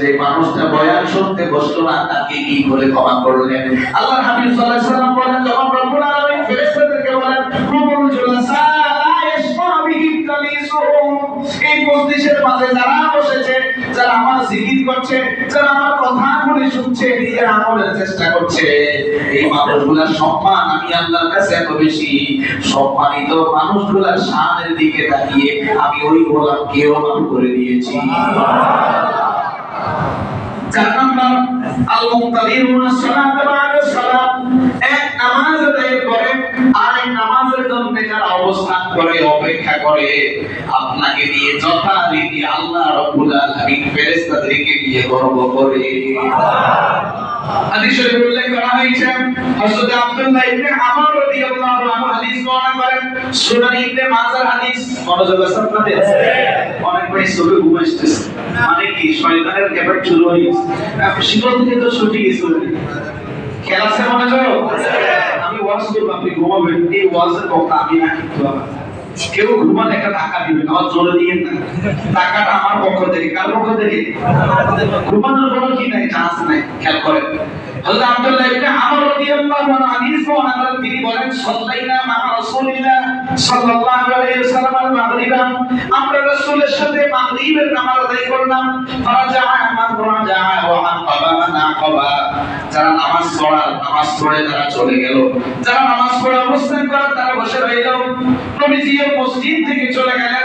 যে মানুষটা বয়ান শুনতে বসল না, তাকে কি ক্ষমা করলেন? আল্লাহ হাবিব সাল্লাল্লাহু আলাইহি বলেন, যখন রব্বুল আলামিন ফেরেশতাদেরকে বলেন কুমুল লা এই মজলিসের মাঝে যারা বসেছে, যারা আমার জিকির করছে, যারা আমার শুনছে, নিজের আমলের চেষ্টা করছে, এই মানুষগুলোর সম্মান আমি আল্লাহর কাছে এত বেশি। সম্মানিত মানুষগুলোর শানের দিকে তাকিয়ে আমি ওই গোলামকেও মাফ করে দিয়েছি। চার নম্বর এক নামাজ নামাজের জন্য যারা অবস্থান করে, অপেক্ষা করে, আপনাকে দিয়ে যথারীতি আল্লাহ রব্বুল আলামিন ফেরেশতাদেরকে দিয়ে গর্ব করে। হাদিস উল্লেখ করা হয়েছে হযরত আব্দুল্লাহ ইবনে আমর রাদিয়াল্লাহু আনহু হাদিস বর্ণনা করেন, সুনান ইবনে মাজার হাদিস। মনোযোগ আছে আপনাদের? অনেক ভাই সবে ঘুমাইতেছে মানে কি, শয়তানের গ্যাপার শুরু হয়েছে এখন শীতল থেকে তো ছুটি গেছে খেলা আছে মনোযোগ? আমি ওয়াজ করব, আপনি ঘুমাবেন। এই ওয়াজের বক্তা আমি না কিন্তু কেউ ঘুমালে একটা টাকা দিবেন আমার জোরে দিয়ে না। টাকাটা আমার পক্ষ থেকে, কার পক্ষ থেকে? ঘুমানোর কোনো কি নাই, চান্স নাই। খেয়াল করেন। হযরত আব্দুল্লাহ ইবনে আমর রাদিয়াল্লাহু আনহু হাদিস বর্ণনা তিনি বলেন, সাল্লাইনা মা রাসূলিল্লাহ সাল্লাল্লাহু আলাইহি ওয়াসাল্লাম আল মাগরিবা। আমরা রাসূলের সাথে মাগরিবের নামাজ আদায় করলাম। ফারাজা, মান রাজা ওয়া মান কাবা মান আকাবা। যারা নামাজ পড়ার নামাজ পড়ে তারা চলে গেল। যারা নামাজ পড়ে অবস্থান করার তারা বসে রইল। নবীজিও মসজিদ থেকে চলে গেলেন।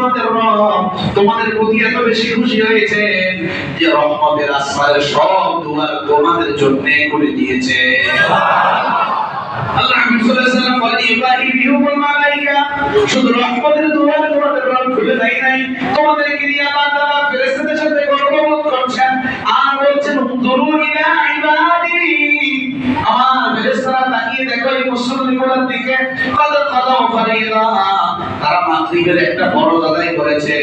তোমাদের রব, তোমাদের প্রতি এত বেশি খুশি হয়েছে যে রহমতের আসমানের সব দুয়ার তোমাদের জন্য করে দিয়েছে। আল্লাহ হাবিব সাল্লাল্লাহু আলাইহি বিহুমুল মালাইকা, শুধু রহমতের দুয়ার তোমাদের রব খুলে দেয় নাই। নিয়ে আল্লাহ তাআলা ফেরেশতাদের সাথে গর্ববোধ করছেন। আর বলছেন উনজুরু ইলা ইবাদি। আমার ফেরেশতারা তাকিয়ে দেখো এই মুসলিমগুলোর দিকে। কত কত ফারিদা। মাগরিবের একটা ফরজ আদায় করেছে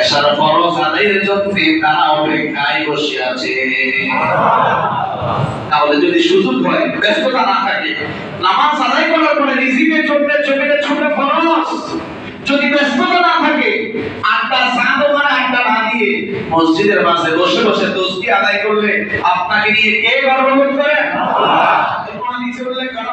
এশার ফরজ আদায়ের জন্য তারা অপেক্ষায় বসে আছে। তাহলে যদি সুযোগ হয়, ব্যস্ততা না থাকে, নামাজ আদায় করার পরে রিজিকের ফরজ। যদি ব্যস্ততা না থাকে, আটটা ওখানে আটটা না দিয়ে মসজিদের পাশে বসে বসে তসবি আদায় করলে আপনাকে নিয়ে কে গর্ববোধ করে নিচে উল্লেখ করা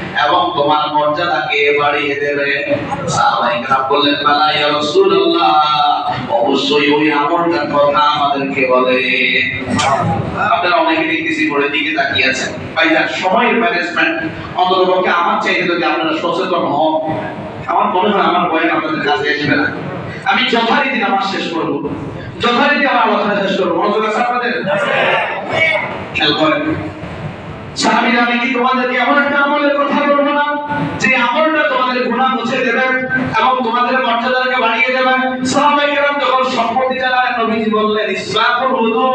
এবং তোমার মর্যাদাকে বাড়িয়ে সাহাবায়ে বললেন অবশ্যই ওই কথা আমাদেরকে বলে। আপনারা অনেকে দেখতেছি দিকে তাকিয়ে আছেন। ভাইজান সময়ের ম্যানেজমেন্ট। আমার চাইতে যদি আপনারা সচেতন হন, আমার মনে হয় আমার বয়ান আপনাদের কাছে আসবে না। আমি যথারীতি নামাজ শেষ করব। যথারীতি আমার আলোচনা শেষ করব। মনোযোগ আছে আপনাদের? খেয়াল করেন। সাহাবীরা আমি কি তোমাদেরকে এমন একটা আমলের কথা বলব না যে আমলটা তোমাদের গুনাহ মুছে দেবে এবং তোমাদের মর্যাদাকে বাড়িয়ে দেবে। সাহাবায়ে কেরাম যখন সম্পত্তি জানালেন নবীজি বললেন ইসলামুল wudu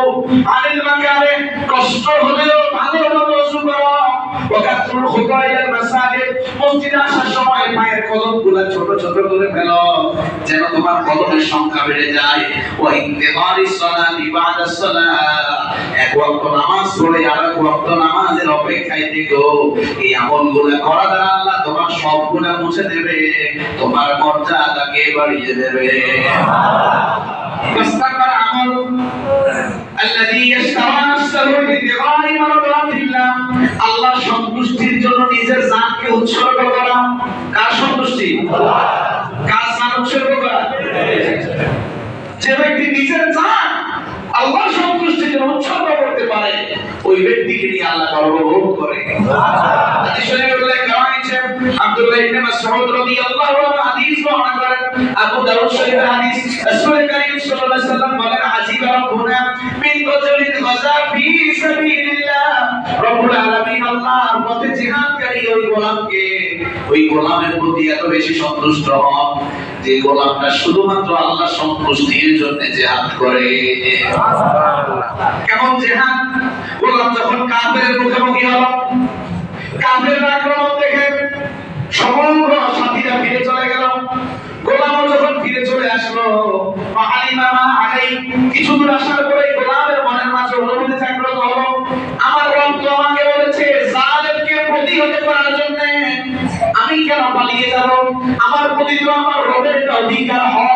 আনিল মাকারে, কষ্ট হলেও ভালোভাবে ওযু করো। মাসাজিদ আসার সময় ছোট ছোট করে যেন তোমার কদমের সংখ্যা বেড়ে যায়। ওয়া ইন্তিবারিস সালাতি এক ওয়াক্ত নামাজ পড়ে আর এক ওয়াক্ত নামাজের অপেক্ষায় থেকো। এই করা দ্বারা আল্লাহ তোমার সব গুনাহ মুছে দেবে তোমার মর্যাদাকে বাড়িয়ে দেবে পাঁচ নাম্বার আমল الذي يشترى نفسه بابتغاء مرضات الله আল্লাহর সন্তুষ্টির জন্য নিজের জানকে উৎসর্গ করা কার সন্তুষ্টি কার জান উৎসর্গ করা যে ব্যক্তি নিজের জান আল্লাহর সন্তুষ্টির জন্য উৎসর্গ করতে পারে ওই ব্যক্তিকে নিয়ে আল্লাহ গর্ববোধ করে হাদিস শরীফে উল্লেখ আব্দুল্লাহ ইবনে মাসউদ রাদিয়াল্লাহু আনহু হাদিস বর্ণনা করেন। আবু দাউদ হাদিস রাসূল কারীম সাল্লাল্লাহু আলাইহি বলেন, আজিবা রাব্বুনা মিন গাজা ফি সাবিলিল্লাহ। রব্বুল আলামিন আল্লাহর পথে ওই গোলামকে, ওই গোলামের প্রতি এত বেশি সন্তুষ্ট হন যে গোলামটা শুধুমাত্র আল্লাহ সন্তুষ্টির জন্য জিহাদ করে। কেমন জেহাদ? গোলাম যখন কাফের মুখোমুখি হলো কাফের আক্রমণ দেখে সমগ্র সাথীরা ফিরে চলে গেল। গোলামও যখন ফিরে চলে আসলো মামা আগাই কিছু দূর আসার পরে গোলামের মনের মাঝে অনুভূতি জাগ্রত হলো। আমার তো আমাকে বলেছে, জালেমকে প্রতিহত করার জন্য আমি কেন পালিয়ে যাব? আমার প্রতি তো আমার রবের অধিকার গোলাম জিহাদের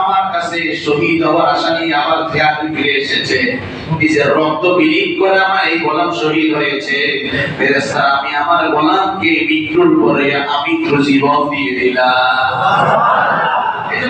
কাছে শহীদ হওয়ার আশা নিয়ে আমার খেয়াল ফিরে এসেছে। নিজের রক্ত বিলীন করে আমার এই গোলাম শহীদ হয়েছে। আমি আমার গোলামকে মৃত্যুর পরে আমি জীবন দিয়ে দিলাম।